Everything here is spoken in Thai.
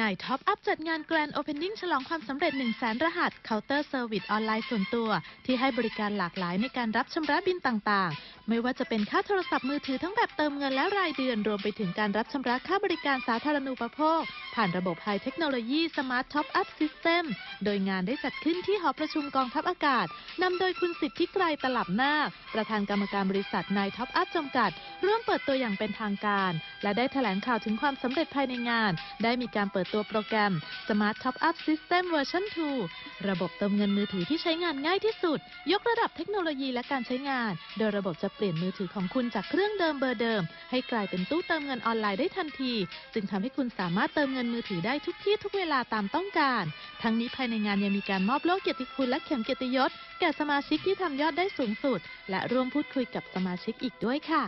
นายท็อปอัพจัดงานแกรนด์โอเพนนิ่งฉลองความสำเร็จ 1 0 0 0 0แสนรหัสเคาน์เตอร์เซอร์วิสออนไลน์ส่วนตัว ที่ให้บริการหลากหลายในการรับชำระบินต่างๆ ไม่ว่าจะเป็นค่าโทรศัพท์มือถือทั้งแบบเติมเงินและรายเดือน รวมไปถึงการรับชำระค่าบริการสาธารณูปโภค ผ่านระบบไฮเทคโนโลยีสมาร์ทท็อปอัพซิสเต็มโดยงานได้จัดขึ้นที่หอประชุมกองทัพอากาศนำโดยคุณสิทธิไกรตลับนาคประธานกรรมการบริษัทนายท็อปอัพจำกัด ร่วมเปิดตัวอย่างเป็นทางการ และได้แถลงข่าวถึงความสำเร็จภายในงาน ได้มีการเปิดตัวโปรแกรม Smart Top Up System Version 2 ระบบเติมเงินมือถือที่ใช้งานง่ายที่สุด ยกระดับเทคโนโลยีและการใช้งาน โดยระบบจะเปลี่ยนมือถือของคุณจากเครื่องเดิมเบอร์เดิม ให้กลายเป็นตู้เติมเงินออนไลน์ได้ทันที จึงทำให้คุณสามารถเติมเงินมือถือได้ทุกที่ทุกเวลาตามต้องการ ทั้งนี้ภายในงานยังมีการมอบโล่เกียรติคุณและเข็มเกียรติยศแก่สมาชิกที่ทำยอดได้สูงสุด และและร่วมพูดคุยกับสมาชิกอีกด้วยค่ะ